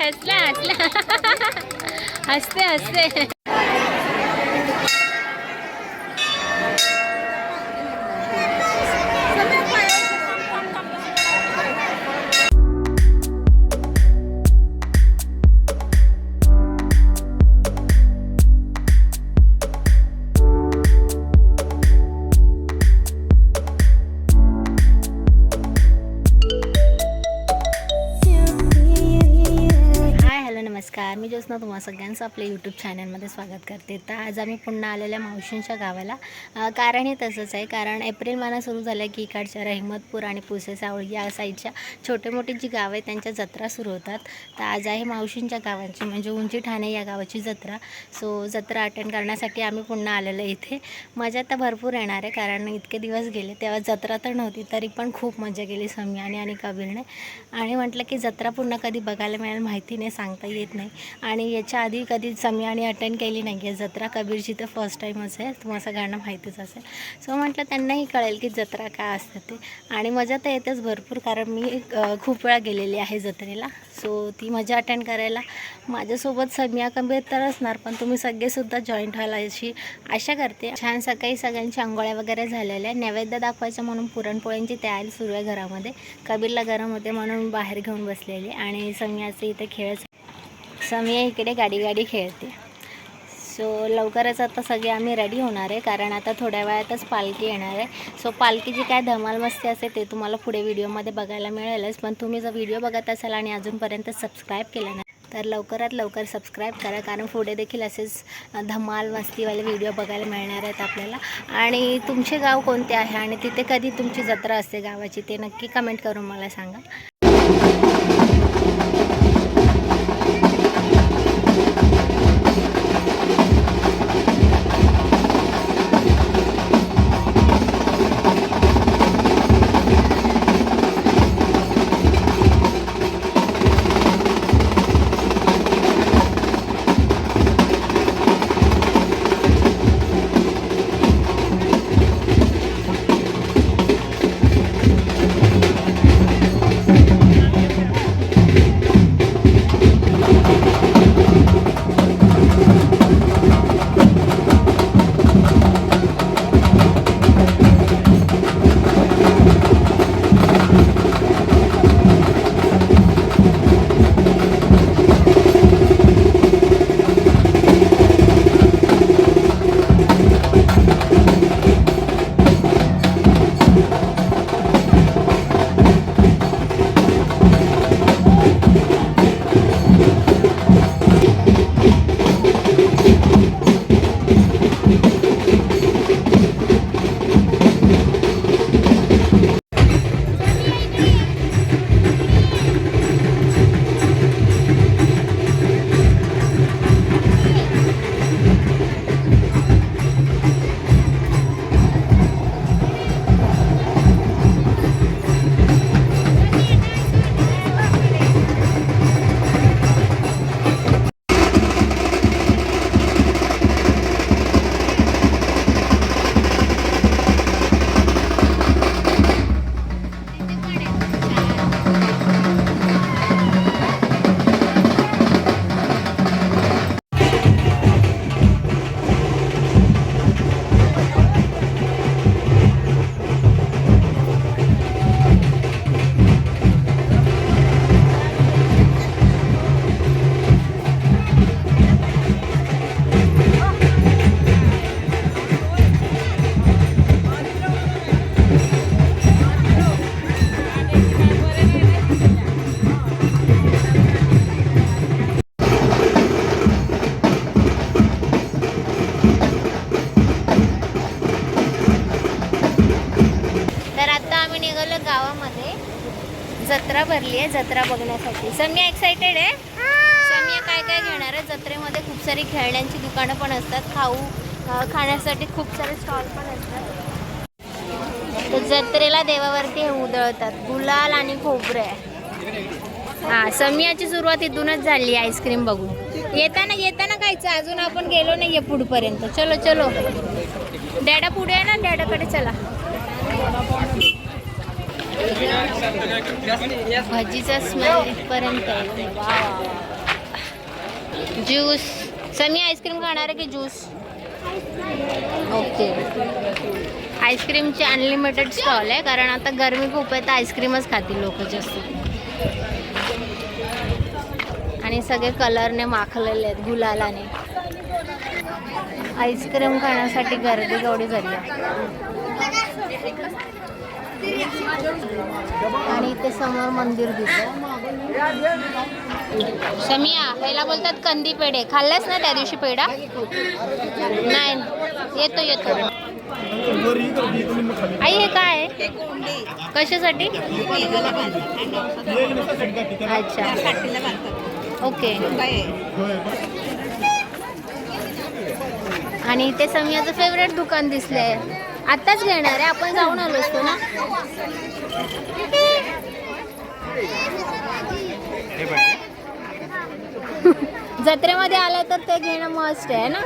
হ্যাঁ, হাসলা হাসলা হাসতে হাসতে। मी ज्योत्ना तुम्हा सगळ्यांचं आपल्या यूट्यूब चॅनलमध्ये स्वागत करते. तर आज आम्ही पुन्हा आलेल्या मावशींच्या गावाला. कारणही कारण हे तसंच आहे. कारण एप्रिल महिना सुरू झाला की इकडच्या रहिमतपूर आणि पुसे सावळी या साईडच्या छोटे मोठे जी गावं आहे त्यांच्या जत्रा सुरू होतात. तर आज आहे मावशींच्या गावांची म्हणजे उंची ठाणे या गावाची जत्रा. सो जत्रा अटेंड करण्यासाठी आम्ही पुन्हा आलेलो आहे इथे. मजा तर भरपूर येणार आहे कारण इतके दिवस गेले तेव्हा जत्रा तर नव्हती तरी पण खूप मजा केली सम्याने आणि कबीरने. आणि म्हटलं की जत्रा पुन्हा कधी बघायला मिळेल माहिती नाही सांगता येत नाही. आणि याच्या आधी कधी आणि अटेंड केली नाही आहे जत्रा कबीरची तर फर्स्ट टाईमच आहे तुम्हाला सगळ्यांना माहितीच असेल. सो म्हटलं त्यांनाही कळेल की जत्रा काय असते ते. आणि मजा तर येतेच भरपूर कारण मी खूप वेळा गेलेली आहे जत्रेला. सो ती मजा अटेंड करायला. माझ्यासोबत समिया कबीर तर असणार पण तुम्ही सगळेसुद्धा जॉईंट व्हायला अशी आशा करते. छान सकाळी सगळ्यांची आंघोळ्या वगैरे झालेल्या. नैवेद्य दाखवायचं म्हणून पुरणपोळ्यांची तयारी सुरू आहे घरामध्ये. कबीरला गरम होते म्हणून बाहेर घेऊन बसलेली आणि समियाचे इथे खेळ सम्या इकडे गाडी गाडी खेळते. सो लवकरच आता सगळे आम्ही रेडी होणार आहे कारण आता थोड्या वेळातच पालखी येणार आहे. सो पालखीची काय धमाल मस्ती असते ते तुम्हाला पुढे व्हिडिओमध्ये बघायला मिळेलच. पण तुम्ही जर व्हिडिओ बघत असाल आणि अजूनपर्यंत सबस्क्राईब केलं नाही तर लवकरात लवकर सबस्क्राईब करा कारण पुढे देखील असेच धमाल मस्तीवाले व्हिडिओ बघायला मिळणार आहेत आपल्याला. आणि तुमचे गाव कोणते आहे? आणि तिथे कधी तुमची जत्रा असते गावाची ते नक्की कमेंट करून मला सांगा. जत्रा भरली आहे जत्रा बघण्यासाठी. सम्या एक्साइटेड आहे? सम्या काय काय घेणार आहे? जत्रेमध्ये खूप सारी खेळण्यांची दुकानं पण असतात. खाऊ खाण्यासाठी खूप सारे स्टॉल पण असतात. तर जत्रेला देवावरती हे उधळतात. गुलाल आणि खोबरे हा सम्याची सुरुवात इथूनच झाली आईस्क्रीम बघून. येताना येताना खायचं. अजून आपण गेलो नाहीये पुढपर्यंत. चलो चलो. डॅडा पुढे आहे ना? डॅडाकडे चला. भजीचा स्मेल इथपर्यंत आहे. वा ज्यूस समी आईस्क्रीम खाणार आहे की ज्यूस ओके आईस्क्रीमचे अनलिमिटेड स्टॉल आहे कारण आता गरमी खूप आहे तर आईस्क्रीमच खातील लोक जास्त. आणि सगळे कलरने माखलेले आहेत गुलालाने. आईस्क्रीम खाण्यासाठी गर्दी केवढी झाली आहे. आणि इथे समोर मंदिर दिसत शमिया ह्याला बोलतात कंदी पेढे. खाल्लास ना त्या दिवशी पेढा? नाही. येतो येतो. आई हे काय? कशासाठी? अच्छा. ओके. आणि इथे समियाचं फेवरेट दुकान दिसलंय. आत्ताच घेणार आहे. आपण जाऊन आलो असतो ना? जत्रेमध्ये आलं तर ते घेणं मस्ट आहे ना?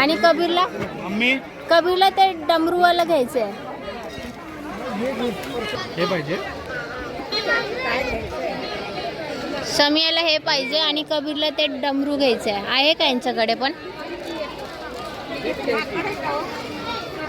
आणि कबीरला? मम्मी कबीरला ते डमरूवाला घ्यायचं आहे हे पाहिजे. समियाला हे पाहिजे आणि कबीरला ते डमरू घ्यायचं आहे का यांच्याकडे पण?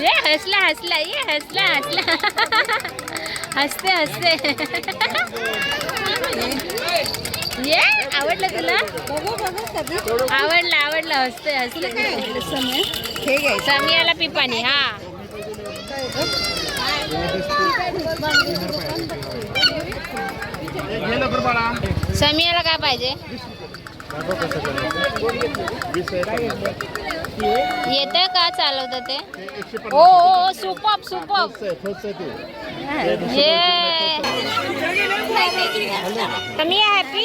ये हसला हसला, ये हसला हसला। हसते हसते। ये आवडलं तुला? आवडलं आवडलं. हसते हसते. समियाला पिपाणी हा. समियाला काय पाहिजे? येतंय का चालवतं ते? ओ ओ सुपअप सुपअप ये कमी आहे हॅपी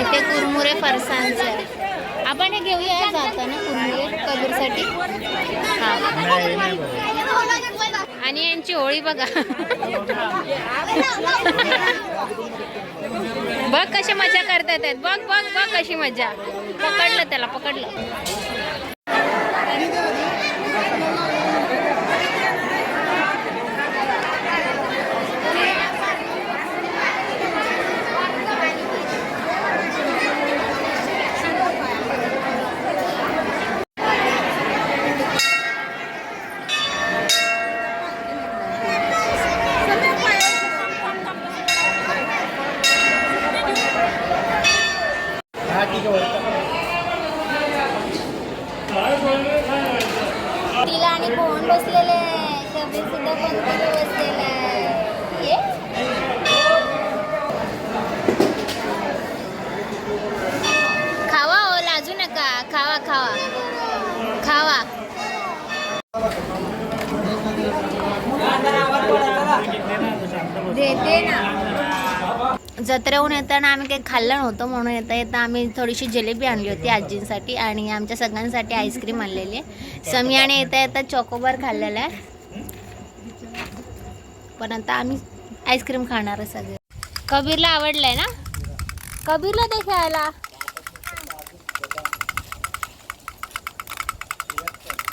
इथे कुरमुरे फरसांचे आपण हे घेऊया जाताना कुरमुरे कबीरसाठी. हा. आणि यांची होळी बघा. बघ कशी मजा करतात बघ बघ बघ कशी मजा. पकडलं त्याला पकडलं तिला आणि कोण बसलेले आहे कबीर सुद्धा कोणतरी बसलेला आहे ये खावा हो लाजू नका खावा खावा खावा देते ना जत्रेहून येताना आम्ही काही खाल्लं नव्हतं म्हणून येता येता आम्ही थोडीशी जिलेबी आणली होती आजींसाठी आणि आमच्या सगळ्यांसाठी आईस्क्रीम आणलेली आहे. समियाने येता येता चॉकोबार खाल्लेला आहे. पण आता आम्ही आईस्क्रीम खाणार आहे सगळे. कबीरला आवडलंय ना? कबीरला ते खेळायला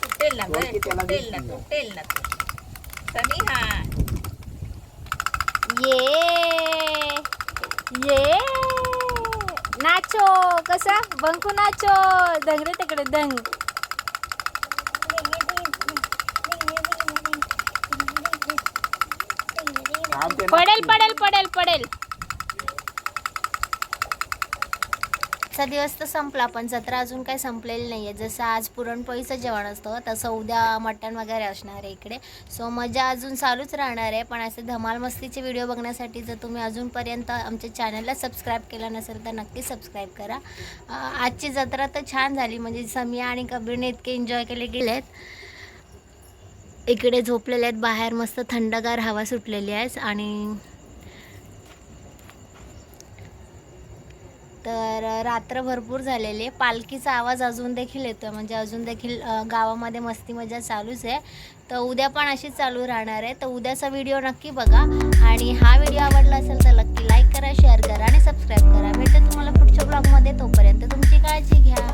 तुटेल ना तुटेल ना तुटेल ना हा. ये. ये. नाचो कसा? बंकू नाचो. दंग रे तिकडे दंग. पडेल पडेल पडेल पडेल. आजचा दिवस तर संपला पण जत्रा अजून काही संपलेली नाही आहे जसं आज पुरणपोळीचं जेवण असतं तसं उद्या मटण वगैरे असणार आहे इकडे. सो मजा अजून चालूच राहणार आहे पण असे धमाल मस्तीचे व्हिडिओ बघण्यासाठी जर तुम्ही अजूनपर्यंत आमच्या चॅनलला सबस्क्राईब केलं नसेल तर नक्की सबस्क्राईब करा. आजची जत्रा तर छान झाली म्हणजे समिया आणि कबीरने इतके एन्जॉय केले गेलेत. इकडे झोपलेले आहेत बाहेर मस्त थंडगार हवा सुटलेली आहे. आणि तर रात्र भरपूर झालेली आहे. पालखीचा आवाज अजून देखील येतो म्हणजे अजून देखील गावामध्ये मस्ती मजा चालूच आहे. तर उद्या पण अशीच चालू राहणार आहे. तर उद्याचा व्हिडिओ नक्की बघा. आणि हा व्हिडिओ आवडला असेल तर नक्की लाईक करा शेअर करा आणि सबस्क्राईब करा. भेटत तुम्हाला पुढच्या ब्लॉगमध्ये तोपर्यंत तुमची काळजी घ्या.